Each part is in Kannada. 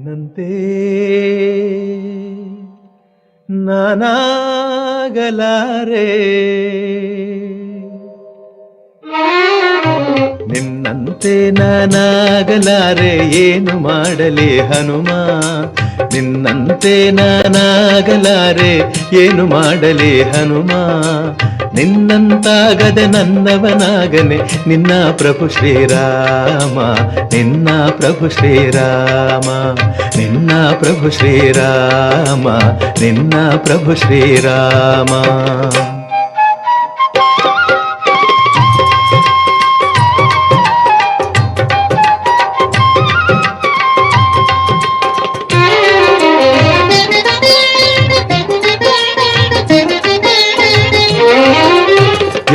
ನಿನ್ನಂತೆ ನಾನಾಗಲಾರೆ. ನಿನ್ನಂತೆ ನಾನಾಗಲಾರೆ ಏನು ಮಾಡಲಿ ಹನುಮ? ನಿನ್ನಂತೆ ನಾನಾಗಲಾರೆ ಏನು ಮಾಡಲಿ ಹನುಮ? ನಿನ್ನಂತಾಗದೆ ನನ್ನವನಾಗನೆ ನಿನ್ನ ಪ್ರಭು ಶ್ರೀರಾಮ ನಿನ್ನ ಪ್ರಭು ಶ್ರೀರಾಮ ನಿನ್ನ ಪ್ರಭು ಶ್ರೀರಾಮ ನಿನ್ನ ಪ್ರಭು ಶ್ರೀರಾಮ.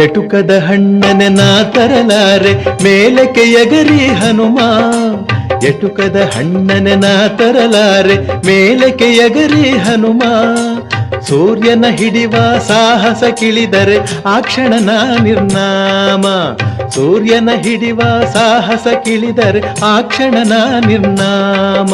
ಎಟುಕದ ಹಣ್ಣನೆ ನಾ ತರಲಾರೆ, ಮೇಲಕ್ಕೆ ಎಗರಿ ಹನುಮ. ಎಟುಕದ ಹಣ್ಣನೆ ನಾ ತರಲಾರೆ, ಮೇಲಕ್ಕೆ ಎಗರಿ ಹನುಮ. ಸೂರ್ಯನ ಹಿಡಿವ ಸಾಹಸ ಕಿಳಿದರೆ ಆ ಕ್ಷಣ ನಾ ನಿರ್ನಾಮ. ಸೂರ್ಯನ ಹಿಡಿವ ಸಾಹಸ ಕಿಳಿದರೆ ಆ ಕ್ಷಣ ನಾ ನಿರ್ನಾಮ.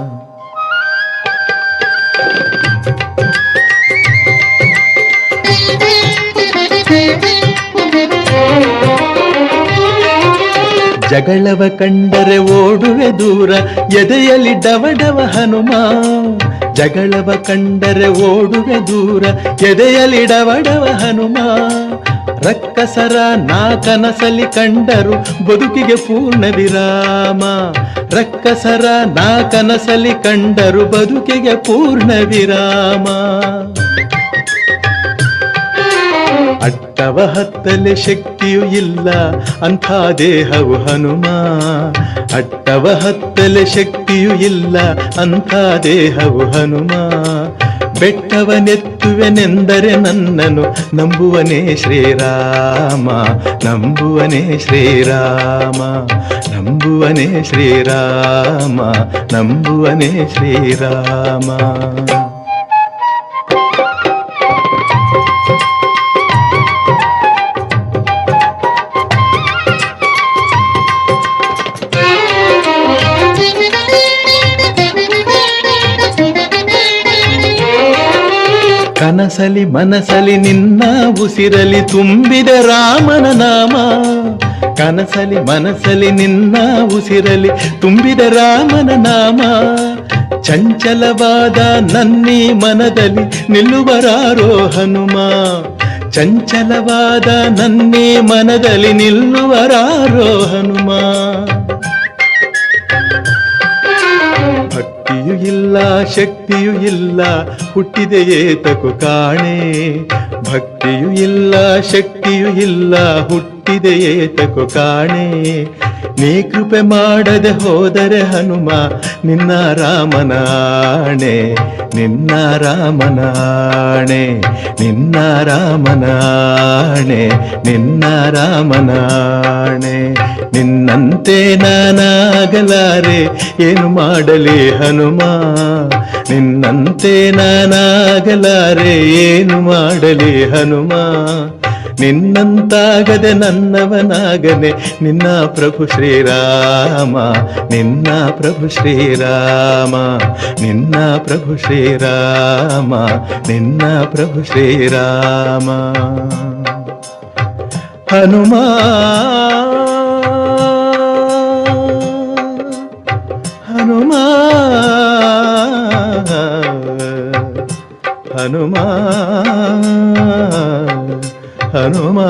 ಜಗಳವ ಕಂಡರೆ ಓಡುವೆ ದೂರ, ಎದೆಯಲ್ಲಿ ಡವಡವ ಹನುಮ. ಜಗಳವ ಕಂಡರೆ ಓಡುವೆ ದೂರ, ಎದೆಯಲ್ಲಿ ಡವಡವ ಹನುಮ. ರಕ್ಕಸರ ನಾ ಕನಸಲಿ ಕಂಡರು ಬದುಕಿಗೆ ಪೂರ್ಣ ವಿರಾಮ. ರಕ್ಕಸರ ನಾ ಕನಸಲಿ ಕಂಡರು ಬದುಕಿಗೆ ಪೂರ್ಣ ವಿರಾಮ. ಅಟ್ಟವ ಹತ್ತಲೆ ಶಕ್ತಿಯು ಇಲ್ಲ, ಅಂಥ ದೇಹವು ಹನುಮ. ಅಟ್ಟವ ಹತ್ತಲೆ ಶಕ್ತಿಯು ಇಲ್ಲ, ಅಂಥ ದೇಹವು ಹನುಮ. ಬೆಟ್ಟವನೆತ್ತುವೆನೆಂದರೆ ನನ್ನನು ನಂಬುವನೇ ಶ್ರೀರಾಮ ನಂಬುವನೇ ಶ್ರೀರಾಮ ನಂಬುವನೇ ಶ್ರೀರಾಮ ನಂಬುವನೇ ಶ್ರೀರಾಮ. ಕನಸಲಿ ಮನಸಲಿ ನಿನ್ನ ಉಸಿರಲಿ ತುಂಬಿದ ರಾಮನ ನಾಮ. ಕನಸಲಿ ಮನಸಲಿ ನಿನ್ನ ಉಸಿರಲಿ ತುಂಬಿದ ರಾಮನ ನಾಮ. ಚಂಚಲವಾದ ನನ್ನಿ ಮನದಲ್ಲಿ ನಿಲ್ಲುವರಾರೋ ಹನುಮ. ಚಂಚಲವಾದ ನನ್ನಿ ಮನದಲ್ಲಿ ನಿಲ್ಲುವರಾರೋ ಹನುಮ. ಭಕ್ತಿಯೂ ಇಲ್ಲ ಶಕ್ತಿಯೂ ಇಲ್ಲ ಹುಟ್ಟಿದೆಯೇ ತಕು ಕಾಣೆ. ಭಕ್ತಿಯೂ ಇಲ್ಲ ಶಕ್ತಿಯೂ ಇಲ್ಲ ಹುಟ್ಟಿದೆ ಏತಕು ಕಾಣೆ. ನೀ ಕೃಪೆ ಮಾಡದೆ ಹೋದರೆ ಹನುಮ, ನಿನ್ನ ರಾಮನಾಣೆ ನಿನ್ನ ರಾಮನಾಣೆ ನಿನ್ನ ರಾಮನಾಣೆ ನಿನ್ನ ರಾಮನಾಣೆ. ನಿನ್ನಂತೆ ನಾನಾಗಲಾರೆ, ಏನು ಮಾಡಲಿ ಹನುಮ? ನಿನ್ನಂತೆ ನಾನಾಗಲಾರೆ, ಏನು ಮಾಡಲಿ ಹನುಮ? ನಿನ್ನಂತಾಗದೆ ನನ್ನವನಾಗನೆ ನಿನ್ನ ಪ್ರಭು ಶ್ರೀರಾಮ, ನಿನ್ನ ಪ್ರಭು ಶ್ರೀರಾಮ, ನಿನ್ನ ಪ್ರಭು ಶ್ರೀರಾಮ, ನಿನ್ನ ಪ್ರಭು ಶ್ರೀರಾಮ. ಹನುಮ ಹನುಮ ಹನುಮ. హనుమా